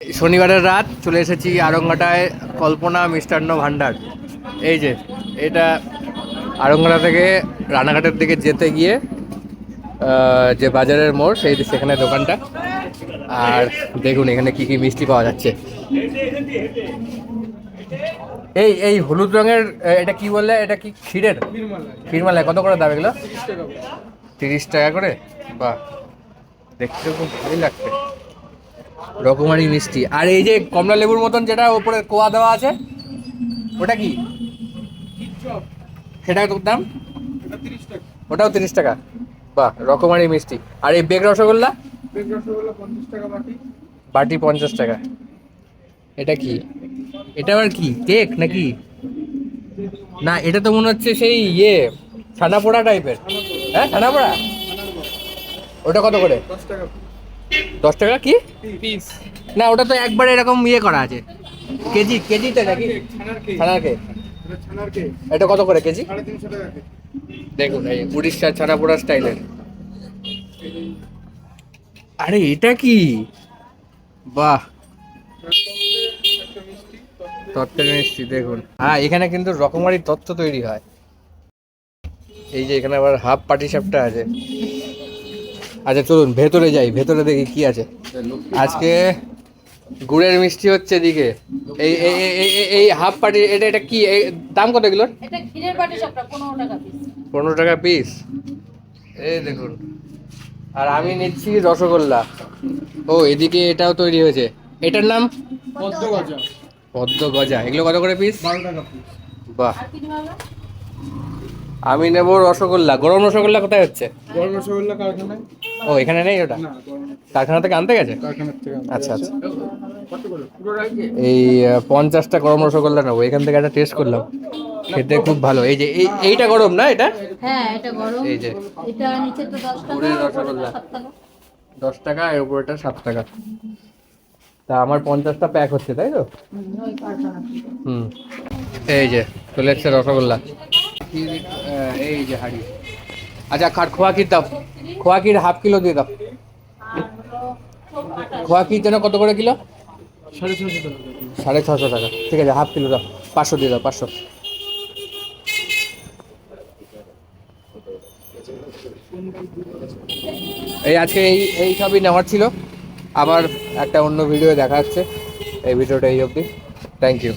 শনিবারের রাত চলে এসেছি আরঙ্গাটায় কল্পনা মিষ্টান্ন ভাণ্ডার। এই যে, এটা আরঙ্গাটা থেকে রানাঘাটের দিকে যেতে গিয়ে যে বাজারের মোড়, সেই সেখানে দোকানটা। আর দেখুন এখানে কি কি মিষ্টি পাওয়া যাচ্ছে। এই এই হলুদ রঙের এটা কি বললে? এটা কি ক্ষীরের? ক্ষীরমালায় কত করে দাম এগুলো? তিরিশ টাকা করে? বাহ, দেখতে খুব ভালোই লাগছে। রকমারি মিষ্টি। আর এই যে কমলা লেবুর মতন যেটা ওপরে কোয়া দেওয়া আছে, ওটা কি? সেটা তোর দাম? ওটাও তিরিশ টাকা। বাহ, রকমারি মিষ্টি। আর এই বেগ রসগোল্লা? বাটি পঞ্চাশ টাকা। এটা কি? এটা আবার কি, কেক নাকি? না, এটা তো মনে হচ্ছে সেই ইয়ে ছানা পোড়া টাইপের হ্যাঁ ছানা পোড়া ওটা কত করে? দশ টাকা কি? পিস না ওটা তো একবারে এরকম ইয়ে করা আছে। কেজি কেজিতে নাকি? ছানার কেক এটা কত করে কেজি? দেখুন এই উড়িষ্যার ছানাপোড়া স্টাইলের। আরে এটা কি? বাহ। তত্ত্বের মিষ্টি দেখুন। হ্যাঁ এখানে কিন্তু রকমারি তত্ত্ব তৈরি হয়। এই যে এখানে আবার হাফ পাটি সাপটা আছে। আচ্ছা চলুন ভেতরে যাই ভেতরে দেখি কি আছে। আজকে গুড়ের মিষ্টি হচ্ছে এদিকে। এই এই হাফ পাটি এটা এটা কি এই দাম কত এগুলোর? পনেরো টাকা পিস পনেরো টাকা পিস এই দেখুন আর আমি নিচ্ছি রসগোল্লা। ও এদিকে এটাও তৈরি হয়েছে। এটার নাম? পদ্ম গজা পদ্ম গজা এগুলো কত করে পিস বারো টাকা পিস বাহ। আর কি নেবে আমি নেব রসগোল্লা। গরম রসগোল্লা কোথায় হচ্ছে? গরম রসগোল্লা কারখানায়? ও এখানে নেই ওটা? না কারখানা থেকে আনতে গেছে? কারখানার থেকে আচ্ছা আচ্ছা। এই পঞ্চাশটা গরম রসগোল্লা নেব। এখান থেকে একটা টেস্ট করলাম। খেতে খুব ভালো। এই যে এই এইটা গরম না এটা? হ্যাঁ এটা গরম। এই যে। এটা নিচে তো দশ টাকা রসগোল্লা। সাত টাকা। দশ টাকা এর উপরটা সাত টাকা। তা আমার পঞ্চাশটা প্যাক হচ্ছে তাই তো। হুম। এই যে চলে এসছে রসগোল্লা। আহ, এই যে হাড়ি। আচ্ছা খাট খোয়া ক্ষীর দাও। খোয়া ক্ষীর হাফ কিলো দিয়ে দাও। আর হলো চৌকাটা খোয়া ক্ষীর যেন কত করে কিলো? সাড়ে ছশো টাকা। ঠিক আছে হাফ কিলো দাও। পাঁচশো দিয়ে দাও পাঁচশো। এই আজকে এই এই সবই নেওয়ার ছিল। আবার একটা অন্য ভিডিও দেখা যাচ্ছে এই ভিডিওটা এই অবধি। Thank you